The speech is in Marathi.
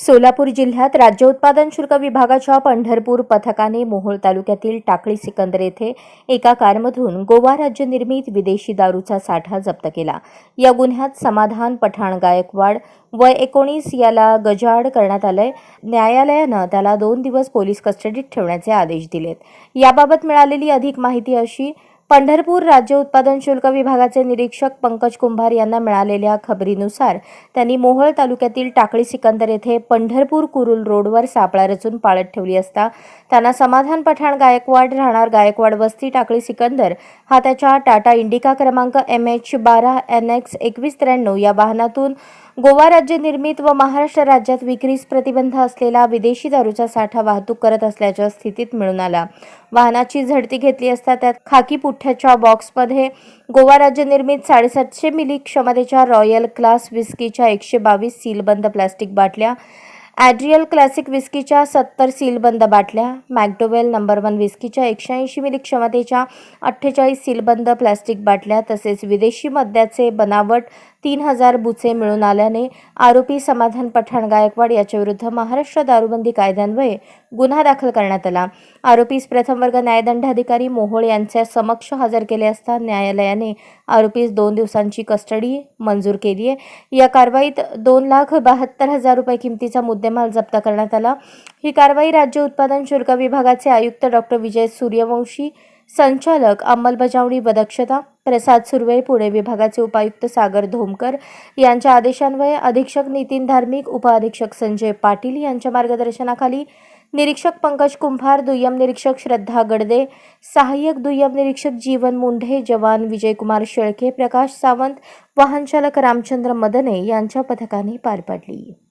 सोलापूर जिल्ह्यात राज्य उत्पादन शुल्क विभागाच्या पंढरपूर पथकाने मोहोळ तालुक्यातील टाकळी सिकंदर येथे एका कारमधून गोवा राज्य निर्मित विदेशी दारूचा साठा जप्त केला. या गुन्ह्यात समाधान पठाण गायकवाड वय एकोणीस याला गजाड करण्यात आलंय. न्यायालयानं त्याला दोन दिवस पोलीस कस्टडीत ठेवण्याचे आदेश दिलेत. याबाबत मिळालेली अधिक माहिती अशी पंढरपूर राज्य उत्पादन शुल्क विभागाचे निरीक्षक पंकज कुंभार यांना मिळालेल्या खबरीनुसार त्यांनी मोहोळ तालुक्यातील टाकळी सिकंदर येथे पंढरपूर कुरुल रोडवर सापळा रचून पाळत ठेवली असता त्यांना समाधान पठाण गायकवाड राहणार गायकवाड वस्ती टाकळी सिकंदर हा त्याच्या टाटा इंडिका क्रमांक एम एच बारा एन एक्स एकवीस त्र्याण्णव या वाहनातून गोवा राज्य निर्मित व महाराष्ट्र राज्यात विक्रीस प्रतिबंध असलेला विदेशी दारूचा साठा वाहतूक करत असल्याच्या स्थितीत मिळून आला. वाहनाची झडती घेतली असता त्यात खाकी पुठ्ठ्याच्या बॉक्समध्ये गोवा राज्य निर्मित साडेसातशे मिली क्षमतेच्या रॉयल क्लास विस्कीच्या एकशे बावीस सीलबंद प्लास्टिक बाटल्या ॲड्रियल क्लासिक विस्कीच्या सत्तर सीलबंद बाटल्या मॅकडोवेल नंबर वन विस्कीच्या एकशे ऐंशी मिली क्षमतेच्या अठ्ठेचाळीस सीलबंद प्लास्टिक बाटल्या तसेच विदेशी मद्याचे बनावट तीन हजार बुचे मिळून आल्याने आरोपी समाधान पठाण गायकवाड याच्याविरुद्ध महाराष्ट्र दारूबंदी कायद्यान्वये गुन्हा दाखल करण्यात आला. आरोपीस प्रथम वर्ग न्यायदंडाधिकारी मोहोळ यांच्या समक्ष हजर केले असता न्यायालयाने आरोपीस दोन दिवसांची कस्टडी मंजूर केली आहे. या कारवाईत दोन लाख बहात्तर हजार रुपये किमतीचा मुद्देमाल जप्त करण्यात आला. ही कारवाई राज्य उत्पादन शुल्क विभागाचे आयुक्त डॉक्टर विजय सूर्यवंशी संचालक अंमलबजावणी व दक्षता प्रसाद सुर्वे पुणे विभागाचे उपायुक्त सागर धोमकर यांच्या आदेशान्वये अधीक्षक नितीन धार्मिक उपअधीक्षक संजय पाटील यांच्या मार्गदर्शनाखाली निरीक्षक पंकज कुंभार दुय्यम निरीक्षक श्रद्धा गडदे सहाय्यक दुय्यम निरीक्षक जीवन मुंढे जवान विजयकुमार शेळके प्रकाश सावंत वाहनचालक रामचंद्र मदने यांच्या पथकाने पार पाडली.